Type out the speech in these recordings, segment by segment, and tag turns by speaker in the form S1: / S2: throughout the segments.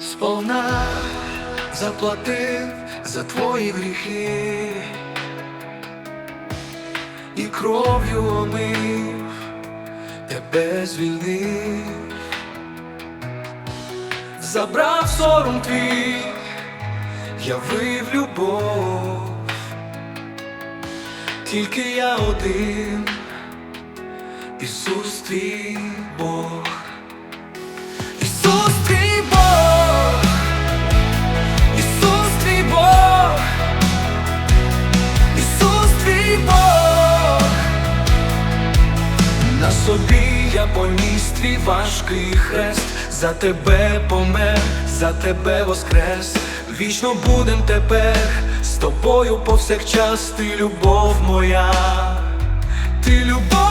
S1: сповна заплатив за твої гріхи. І кров'ю омив, тебе звільнив, забрав сором твій, явив любов, тільки я один, Ісус твій Бог. Важкий хрест, за тебе помер, за тебе воскрес, вічно будем тепер з тобою повсякчас, ти любов моя, ти любов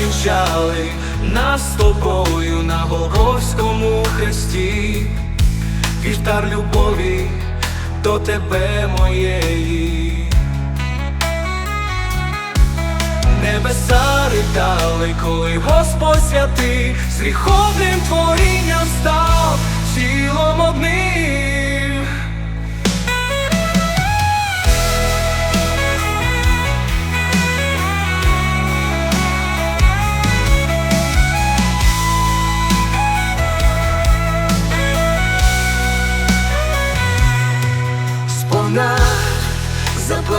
S1: вінчали нас з тобою на Голгофському хресті вівтар любові до тебе моєї. Небеса ридали, коли Господь святий з гріховним творінням став тілом одним.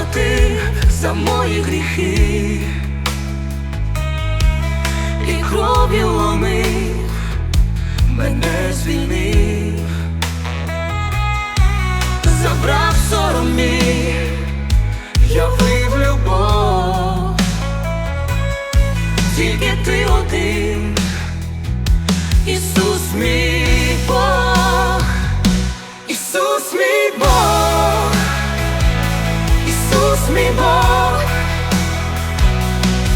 S1: Заплатив за мої гріхи. І кров'ю омив, мене звільнив, забрав сором мій, явив любов, тільки ти один, Ісус мій Бог,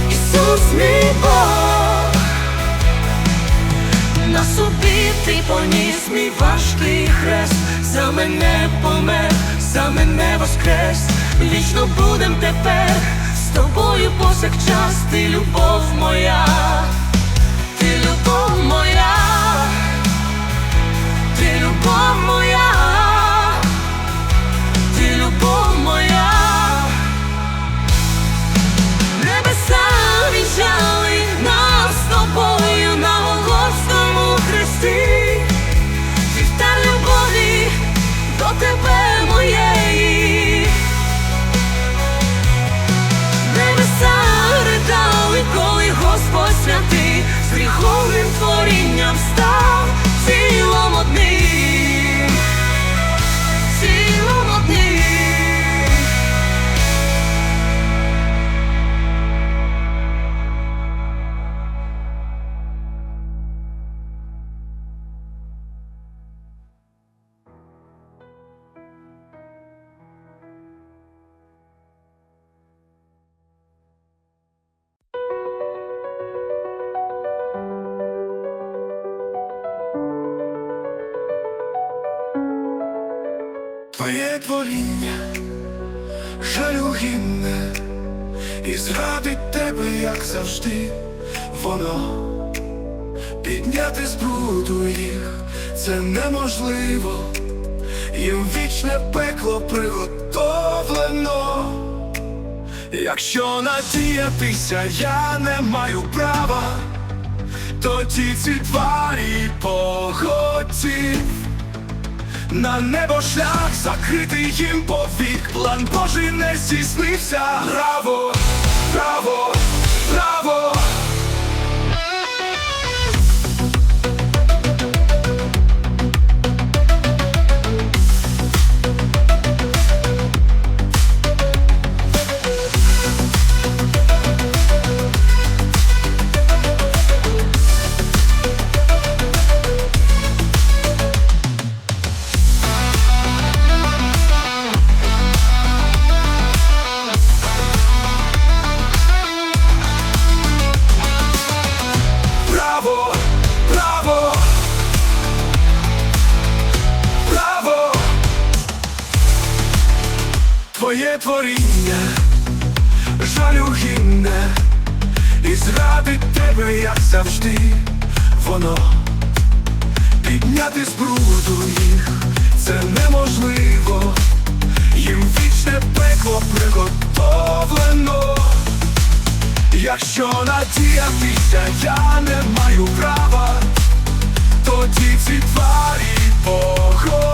S1: Ісус мій Бог, на собі ти поніс мій важкий хрест, за мене помер, за мене воскрес, вічно будем тепер з тобою повсякчас, ти любов моя, ти любов моя.
S2: Твоє творіння жалюгідне і зрадить тебе, як завжди, воно підняти з бруду їх це неможливо, їм вічне пекло приготовлено. Якщо надіятися я не маю права, тоді ці тварі поготів. На небо шлях закритий їм повік, план Божий не здійснився. Браво, браво, твоє творіння, жалюгінне, і зрадить тебе, як завжди, воно підняти з бруду їх це неможливо, їм вічне пекло приготовлено. Якщо надіятися я не маю права, тоді ці тварі погорять.